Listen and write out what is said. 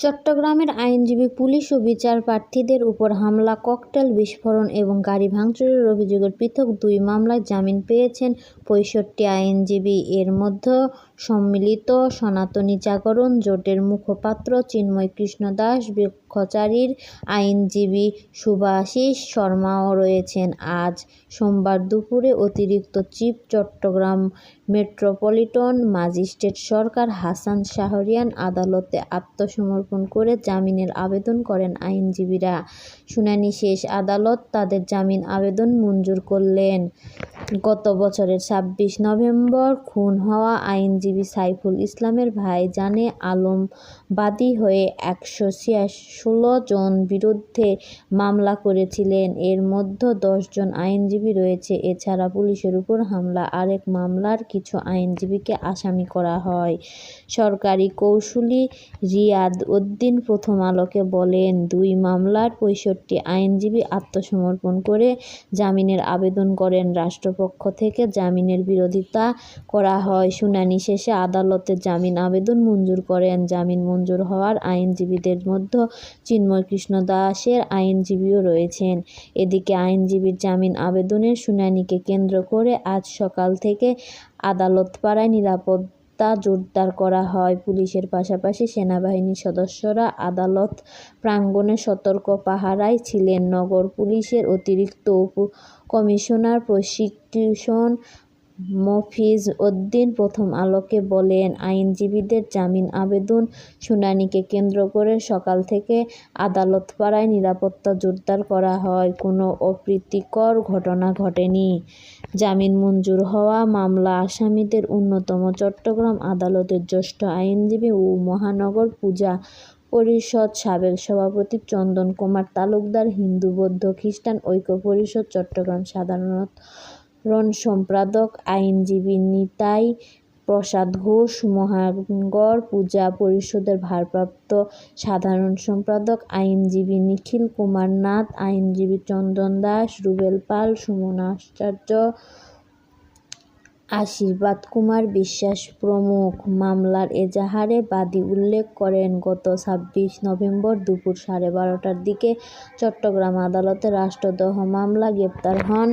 চট্টগ্রামের আইনজীবী, পুলিশ ও বিচার প্রার্থীদের উপর হামলা, ককটেল বিস্ফোরণ এবং গাড়ি ভাঙচুরের অভিযোগের পৃথক দুই মামলায় জামিন পেয়েছেন পঁয়ষট্টি আইনজীবী। এর মধ্যে সম্মিলিত সনাতনী জাগরণ জোটের মুখপাত্র চিন্ময় কৃষ্ণ দাস, বৃক্ষচারীর আইনজীবী শুভাশিস শর্মাও রয়েছেন। আজ সোমবার দুপুরে অতিরিক্ত chief Chattogram metropolitan magistrate Sarkar Hasan Shahriyan আদালতে আত্মসমর্পণ করে জামিনের আবেদন করেন আইনজীবীরা। শুনানি শেষ আদালত তাদের জামিন আবেদন মঞ্জুর করলেন। গত বছরের ছাব্বিশ নভেম্বর খুন হওয়া আইনজীবী সাইফুল ইসলামের ভাই জানে আলম বাদী হয়ে একশো ষোলো জন বিরুদ্ধে মামলা করেছিলেন। এর মধ্যে দশ জন আইনজীবী রয়েছে। এছাড়া পুলিশের উপর হামলা, আরেক মামলার কিছু আইনজীবীকে আসামি করা হয়। সরকারি কৌঁসুলি রিয়াদ উদ্দিন প্রথম আলোকে বলেন, দুই মামলার পঁয়ষট্টি আইনজীবী আত্মসমর্পণ করে জামিনের আবেদন করেন রাষ্ট্রপক্ষ থেকে জামিনের বিরোধিতা করা হয়। শুনানি শেষে আদালতে জামিন আবেদন মঞ্জুর করেন। জামিন মঞ্জুর হওয়ার আইনজীবীদের মধ্যে চিন্ময় কৃষ্ণ দাসের আইনজীবীও রয়েছেন। এদিকে আইনজীবীর জামিন আবেদনের শুনানিকে কেন্দ্র করে আজ সকাল থেকে আদালতপাড়ায় নিরাপত্তা জোরদার করা হয়। পুলিশের পাশাপাশি সেনাবাহিনীর সদস্যরা আদালত প্রাঙ্গণে সতর্ক পাহারায় ছিলেন। নগর পুলিশের অতিরিক্ত উপ কমিশনার প্রসিকিউশন মফিজ উদ্দিন প্রথম আলোকে বলেন, আইনজীবীদের জামিন আবেদন শুনানিকে কেন্দ্র করে সকাল থেকে আদালত আদালতপাড়ায় নিরাপত্তা জোরদার করা হয়। কোনো অপ্রীতিকর ঘটনা ঘটেনি। জামিন মঞ্জুর হওয়া মামলা আসামিদের অন্যতম চট্টগ্রাম আদালতের জ্যেষ্ঠ আইনজীবী ও মহানগর পূজা পরিষদ সাবেক সভাপতি চন্দন কুমার তালুকদার, হিন্দু, বৌদ্ধ, খ্রিস্টান ঐক্য পরিষদ, চট্টগ্রাম সাধারণ সম্পাদক, আইনজীবী নিতাই প্রসাদ ঘোষ মহানগর পূজা পরিষদের ভারপ্রাপ্ত সাধারণ সম্পাদক, আইনজীবী নিখিল কুমার নাথ, আইনজীবী চন্দন দাস, রুবেল পাল, সুমন আচার্য, আশীর্বাদ কুমার বিশ্বাস প্রমুখ। মামলার এজাহারে বাদী উল্লেখ করেন, গত ছাব্বিশ নভেম্বর দুপুর সাড়ে বারোটার দিকে চট্টগ্রাম আদালতে রাষ্ট্রদ্রোহ মামলা গ্রেপ্তার হন